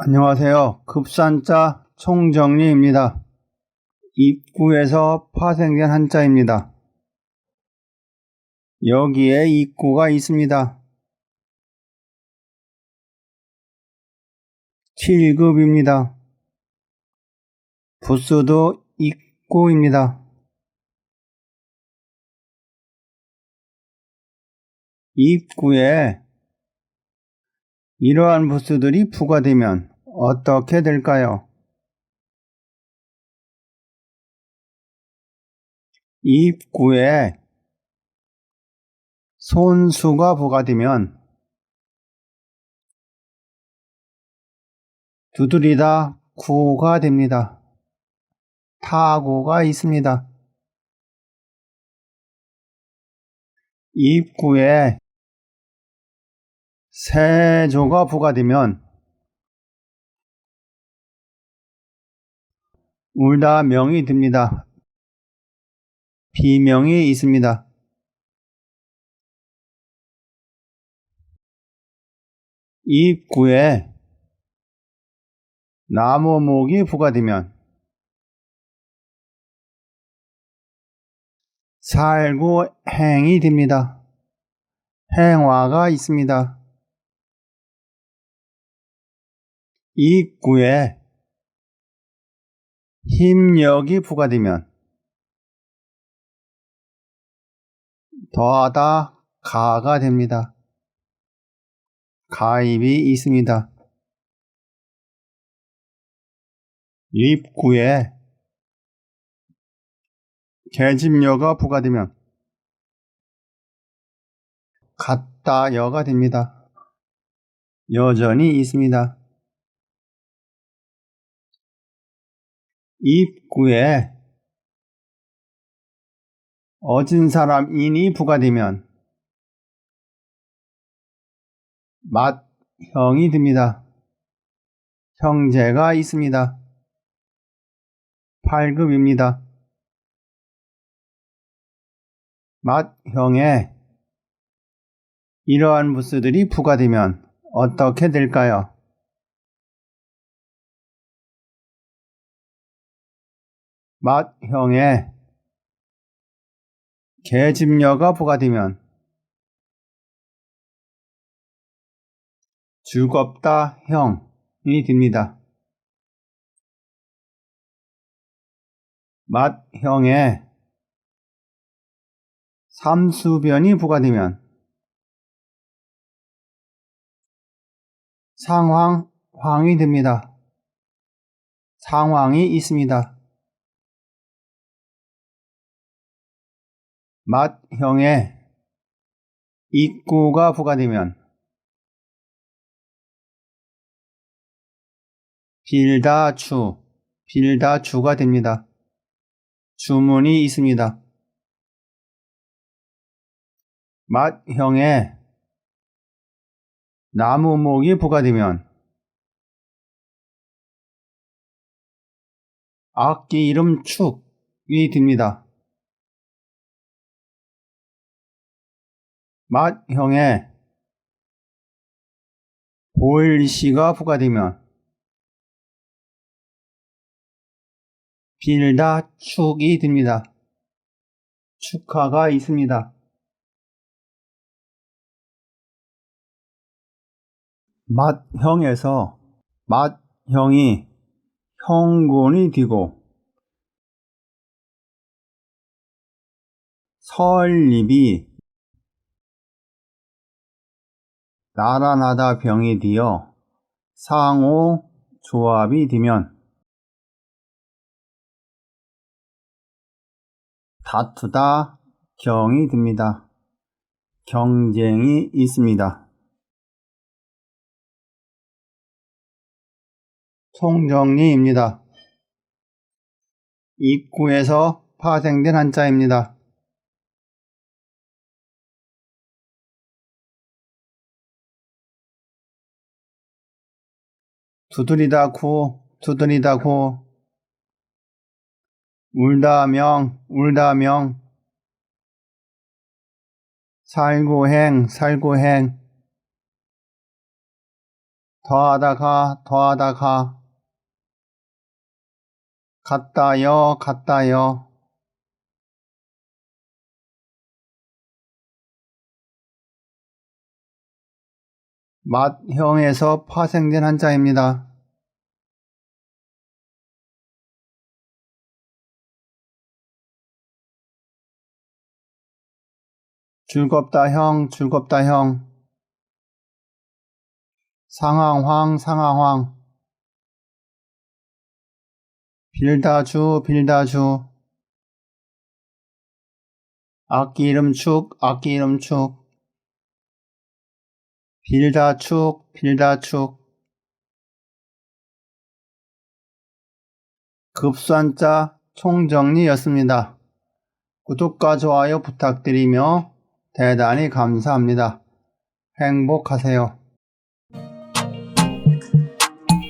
안녕하세요. 급산자 총정리입니다. 입구에서 파생된 한자입니다. 여기에 입구가 있습니다. 7급입니다. 부스도 입구입니다. 입구에 이러한 부스들이 부과되면 어떻게 될까요? 입구에 손수가 부과되면 두드리다 구가 됩니다. 타구가 있습니다. 입구에 세조가 부과되면 울다 명이 듭니다. 비명이 있습니다. 입구에 나무목이 부과되면 살고 행이 됩니다. 행화가 있습니다. 입구에 힘력이 부과되면 더하다 가가 됩니다. 가입이 있습니다. 입구에 계집여가 부과되면 같다 여가 됩니다. 여전히 있습니다. 입구에 어진 사람 인이 부과되면 맏형이 듭니다. 형제가 있습니다. 8급입니다. 맏형에 이러한 부스들이 부과되면 어떻게 될까요? 맏형에 계집녀가 부과되면 즐겁다 형이 됩니다. 맏형에 삼수변이 부과되면 상황, 황이 됩니다. 상황이 있습니다. 맏형에 입구가 부과되면 빌다추, 빌다추가 됩니다. 주문이 있습니다. 맏형에 나무목이 부과되면 악기 이름 축이 됩니다. 맏형에 보일시가 부과되면 빌다 축이 됩니다. 축하가 있습니다. 맏형에서 맏형이 형군이 되고 설립이 나란하다 병이 되어 상호 조합이 되면 다투다 경이 듭니다. 경쟁이 있습니다. 총정리입니다. 입구에서 파생된 한자입니다. 두드리다 구, 두드리다 구, 울다 명, 울다 명, 살고 행, 살고 행, 더하다가 더하다가. 같다요 같다요 맛형에서 파생된 한자입니다. 즐겁다 형 즐겁다 형. 상황황 상황황. 빌다 주 빌다 주. 악기 이름 축 악기 이름 축 빌다 축 빌다 축 급산자 총정리였습니다. 구독과 좋아요 부탁드리며 대단히 감사합니다. 행복하세요.